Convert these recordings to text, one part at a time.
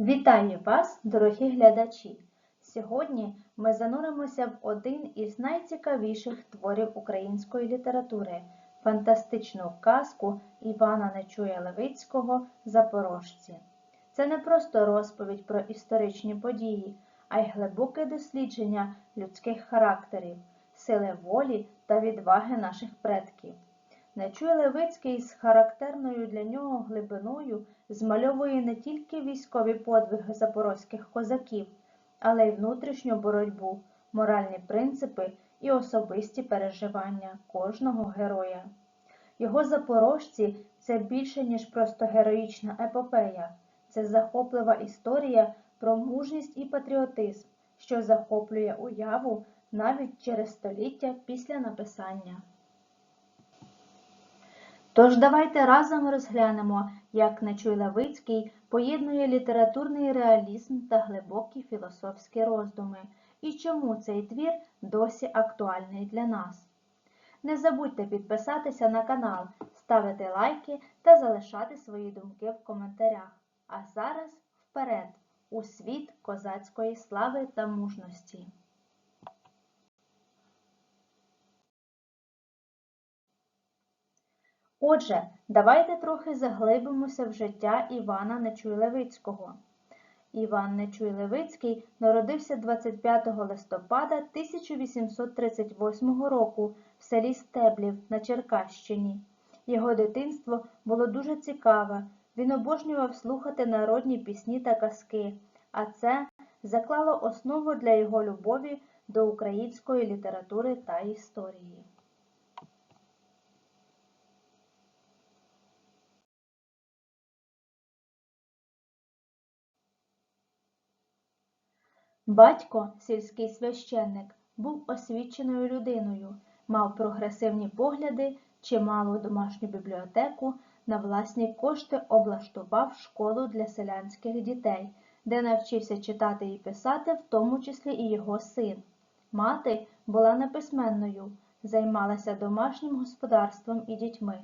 Вітаю вас, дорогі глядачі! Сьогодні ми зануримося в один із найцікавіших творів української літератури фантастичну казку Івана Нечуя Левицького Запорожці. Це не просто розповідь про історичні події, а й глибоке дослідження людських характерів, сили волі та відваги наших предків. Нечуй Левицький з характерною для нього глибиною змальовує не тільки військові подвиги запорозьких козаків, але й внутрішню боротьбу, моральні принципи і особисті переживання кожного героя. Його запорожці це більше, ніж просто героїчна епопея, це захоплива історія про мужність і патріотизм, що захоплює уяву навіть через століття після написання. Тож давайте разом розглянемо, як Нечуй Левицький поєднує літературний реалізм та глибокі філософські роздуми, і чому цей твір досі актуальний для нас. Не забудьте підписатися на канал, ставити лайки та залишати свої думки в коментарях. А зараз вперед у світ козацької слави та мужності. Отже, давайте трохи заглибимося в життя Івана Нечуй-Левицького. Іван Нечуй-Левицький народився 25 листопада 1838 року в селі Стеблів на Черкащині. Його дитинство було дуже цікаве. Він обожнював слухати народні пісні та казки, а це заклало основу для його любові до української літератури та історії. Батько, сільський священник, був освіченою людиною, мав прогресивні погляди, чималу домашню бібліотеку, на власні кошти облаштував школу для селянських дітей, де навчився читати і писати, в тому числі і його син. Мати була неписьменною, займалася домашнім господарством і дітьми.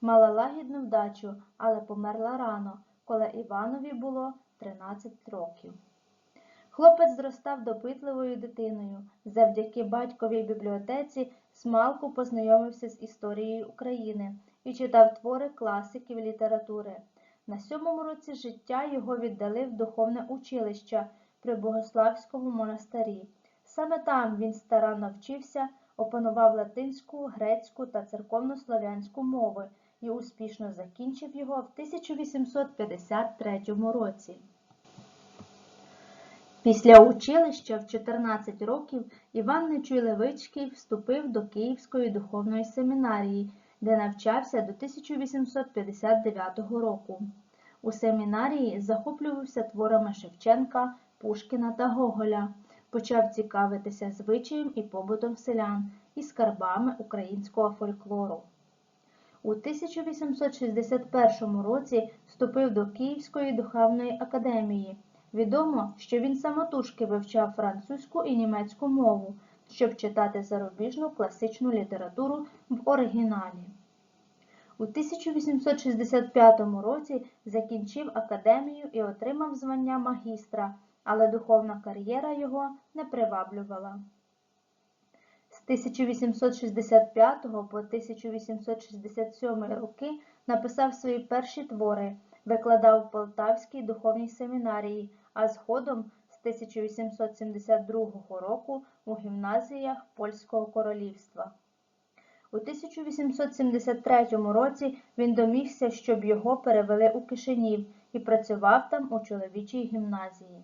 Мала лагідну вдачу, але померла рано, коли Іванові було 13 років. Хлопець зростав допитливою дитиною. Завдяки батьковій бібліотеці смалку познайомився з історією України і читав твори класиків літератури. На сьомому році життя його віддали в духовне училище при Богославському монастирі. Саме там він старанно вчився, опанував латинську, грецьку та церковнослов'янську мови і успішно закінчив його в 1853 році. Після училища в 14 років Іван Нечуй Левицький вступив до Київської духовної семінарії, де навчався до 1859 року. У семінарії захоплювався творами Шевченка, Пушкіна та Гоголя, почав цікавитися звичаєм і побутом селян і скарбами українського фольклору. У 1861 році вступив до Київської духовної академії. Відомо, що він самотужки вивчав французьку і німецьку мову, щоб читати зарубіжну класичну літературу в оригіналі. У 1865 році закінчив академію і отримав звання магістра, але духовна кар'єра його не приваблювала. З 1865 по 1867 роки написав свої перші твори, викладав в Полтавській духовній семінарії а згодом з 1872 року у гімназіях Польського королівства. У 1873 році він домігся, щоб його перевели у Кишинів і працював там у чоловічій гімназії.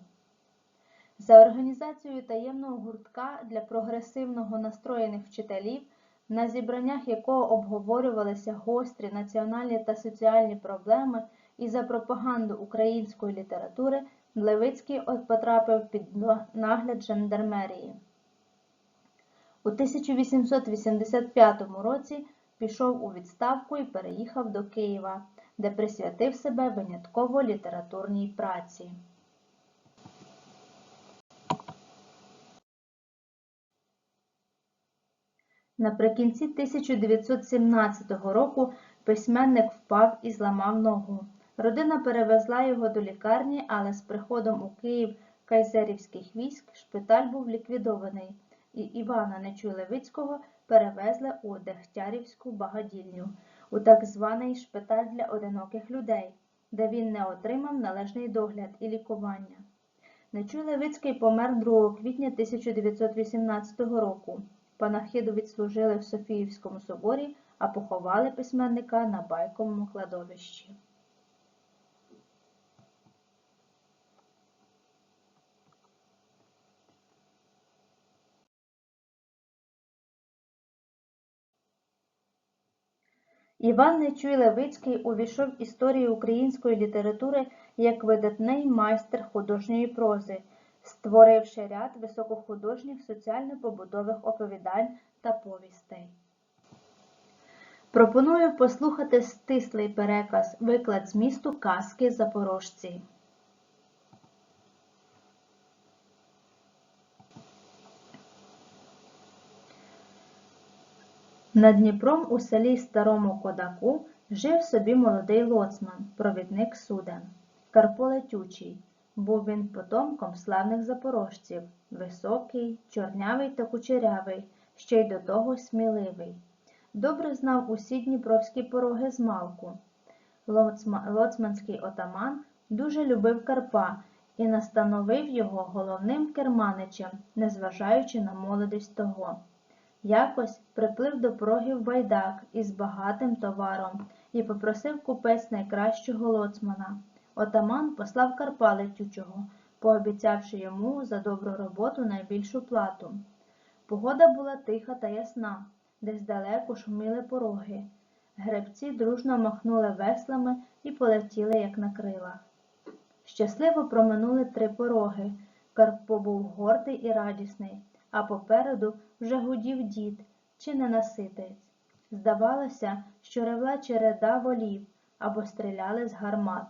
За організацією таємного гуртка для прогресивного настроєних вчителів, на зібраннях якого обговорювалися гострі національні та соціальні проблеми і за пропаганду української літератури Левицький потрапив під нагляд жандармерії. У 1885 році пішов у відставку і переїхав до Києва, де присвятив себе винятково літературній праці. Наприкінці 1917 року письменник впав і зламав ногу. Родина перевезла його до лікарні, але з приходом у Київ кайзерівських військ шпиталь був ліквідований, і Івана Нечуй-Левицького перевезли у Дегтярівську багадільню, у так званий шпиталь для одиноких людей, де він не отримав належний догляд і лікування. Нечуй Левицький помер 2 квітня 1918 року. Панахиду відслужили в Софіївському соборі, а поховали письменника на байковому кладовищі. Іван Нечуй Левицький увійшов в історію української літератури як видатний майстер художньої прози, створивши ряд високохудожніх соціально-побудових оповідань та повістей. Пропоную послухати стислий переказ виклад змісту казки Запорожці. Над Дніпром у селі Старому Кодаку жив собі молодий лоцман, провідник суден. Карпо Летючий. Був він потомком славних запорожців, високий, чорнявий та кучерявий, ще й до того сміливий. Добре знав усі дніпровські пороги з малку. Лоцма- Лоцманський отаман дуже любив Карпа і настановив його головним керманичем, незважаючи на молодість того. Якось приплив до порогів байдак із багатим товаром і попросив купець найкращого лоцмана. Отаман послав Карпа летючого, пообіцявши йому за добру роботу найбільшу плату. Погода була тиха та ясна, десь далеко шуміли пороги. Гребці дружно махнули веслами і полетіли, як на крилах. Щасливо проминули три пороги. Карпо був гордий і радісний, а попереду вже гудів дід, чи не наситець. Здавалося, що ревла череда волів або стріляли з гармат.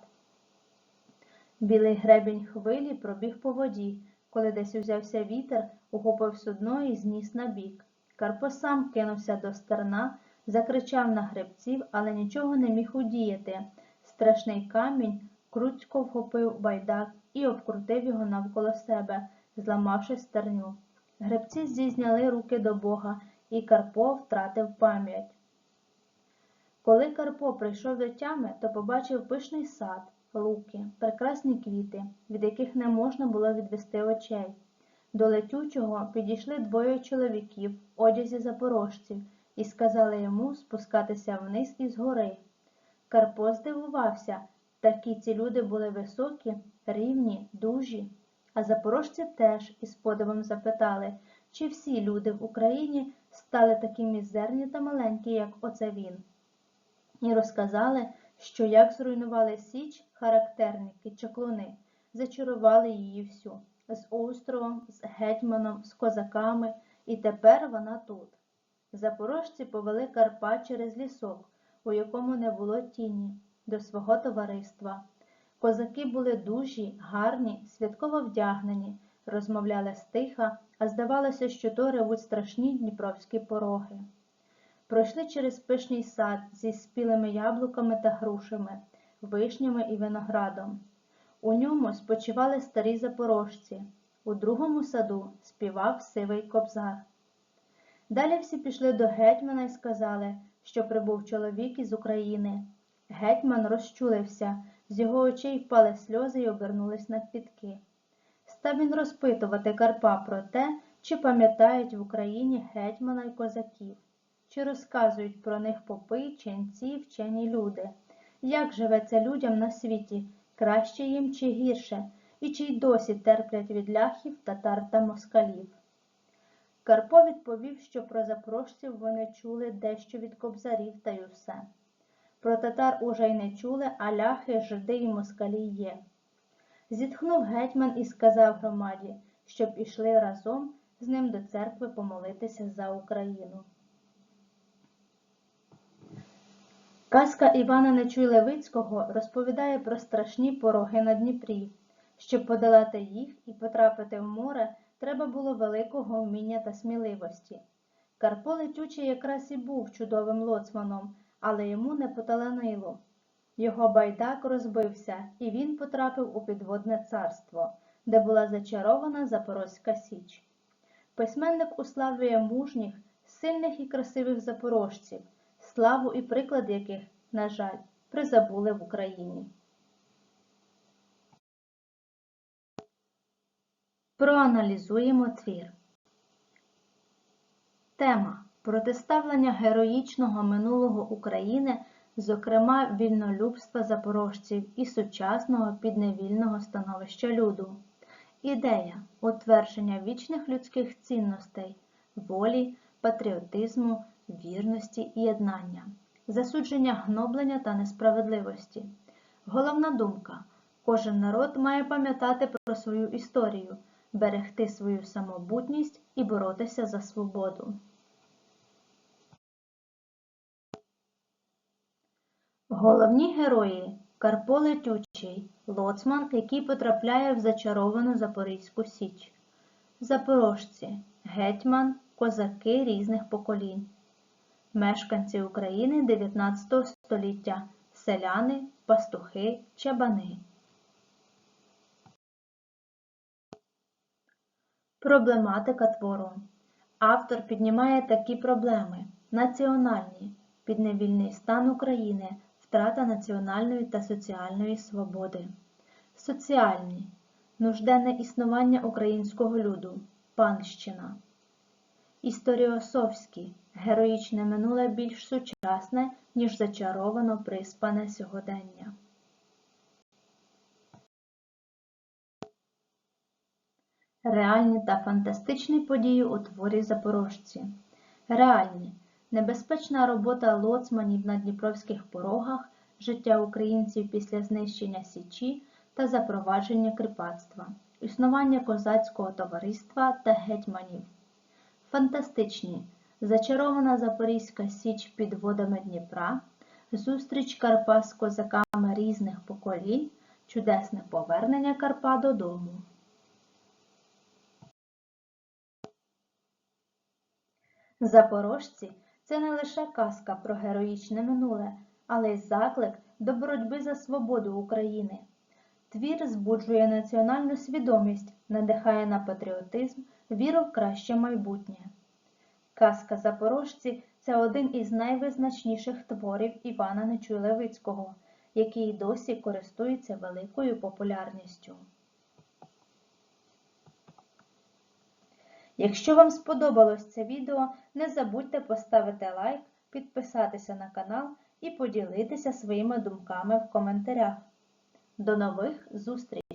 Білий гребінь хвилі пробіг по воді, коли десь узявся вітер, ухопив судно і зніс на бік. Карпо сам кинувся до стерна, закричав на гребців, але нічого не міг удіяти. Страшний камінь крутько вхопив байдак і обкрутив його навколо себе, зламавши стерню. Гребці зізняли руки до Бога, і Карпо втратив пам'ять. Коли Карпо прийшов до тями, то побачив пишний сад, луки, прекрасні квіти, від яких не можна було відвести очей. До летючого підійшли двоє чоловіків, в одязі запорожців, і сказали йому спускатися вниз із гори. Карпо здивувався, такі ці люди були високі, рівні, дужі. А запорожці теж із подивом запитали, чи всі люди в Україні стали такі мізерні та маленькі, як оце він. І розказали, що як зруйнували Січ характерники, чаклуни, зачарували її всю з островом, з гетьманом, з козаками, і тепер вона тут. Запорожці повели Карпа через лісок, у якому не було тіні, до свого товариства. Козаки були дужі, гарні, святково вдягнені, розмовляли стиха, а здавалося, що то ревуть страшні дніпровські пороги. Пройшли через пишний сад зі спілими яблуками та грушами, вишнями і виноградом. У ньому спочивали старі запорожці, у другому саду співав сивий кобзар. Далі всі пішли до гетьмана і сказали, що прибув чоловік із України. Гетьман розчулився, з його очей впали сльози і обернулись на квітки. Став він розпитувати Карпа про те, чи пам'ятають в Україні гетьмана й козаків, чи розказують про них попи, ченці, вчені люди, як живеться людям на світі, краще їм чи гірше, і чи й досі терплять від ляхів, татар та москалів. Карпо відповів, що про запорожців вони чули дещо від кобзарів та й усе. Про татар уже й не чули, а ляхи, жиди й москалі є. Зітхнув гетьман і сказав громаді, щоб ішли разом з ним до церкви помолитися за Україну. Казка Івана Нечуй-Левицького розповідає про страшні пороги на Дніпрі. Щоб подолати їх і потрапити в море, треба було великого вміння та сміливості. Карпо Летючий якраз і був чудовим лоцманом, але йому не поталанило. Його байдак розбився, і він потрапив у підводне царство, де була зачарована Запорозька Січ. Письменник уславлює мужніх, сильних і красивих запорожців, славу і приклад яких, на жаль, призабули в Україні. Проаналізуємо твір. Тема протиставлення героїчного минулого України, зокрема вільнолюбства запорожців і сучасного підневільного становища люду. Ідея утвердження вічних людських цінностей, волі, патріотизму, вірності і єднання, засудження гноблення та несправедливості. Головна думка кожен народ має пам'ятати про свою історію, берегти свою самобутність і боротися за свободу. Головні герої Карпо Летючий, лоцман, який потрапляє в зачаровану Запорізьку Січ. Запорожці, гетьман, козаки різних поколінь. Мешканці України 19 століття, селяни, пастухи, чабани. Проблематика твору. Автор піднімає такі проблеми: національні, підневільний стан України, втрата національної та соціальної свободи, соціальні, нужденне існування українського люду, панщина, історіосовські, героїчне минуле більш сучасне, ніж зачаровано приспане сьогодення. Реальні та фантастичні події у творі Запорожці. Реальні. Небезпечна робота лоцманів на Дніпровських порогах, життя українців після знищення Січі та запровадження кріпацтва, існування козацького товариства та гетьманів. Фантастичні. Зачарована Запорізька Січ під водами Дніпра, зустріч Карпа з козаками різних поколінь, чудесне повернення Карпа додому. Запорожці це не лише казка про героїчне минуле, але й заклик до боротьби за свободу України. Твір збуджує національну свідомість, надихає на патріотизм, віру в краще майбутнє. Казка Запорожці це один із найвизначніших творів Івана Нечуй-Левицького, який досі користується великою популярністю. Якщо вам сподобалось це відео, не забудьте поставити лайк, підписатися на канал і поділитися своїми думками в коментарях. До нових зустрічей!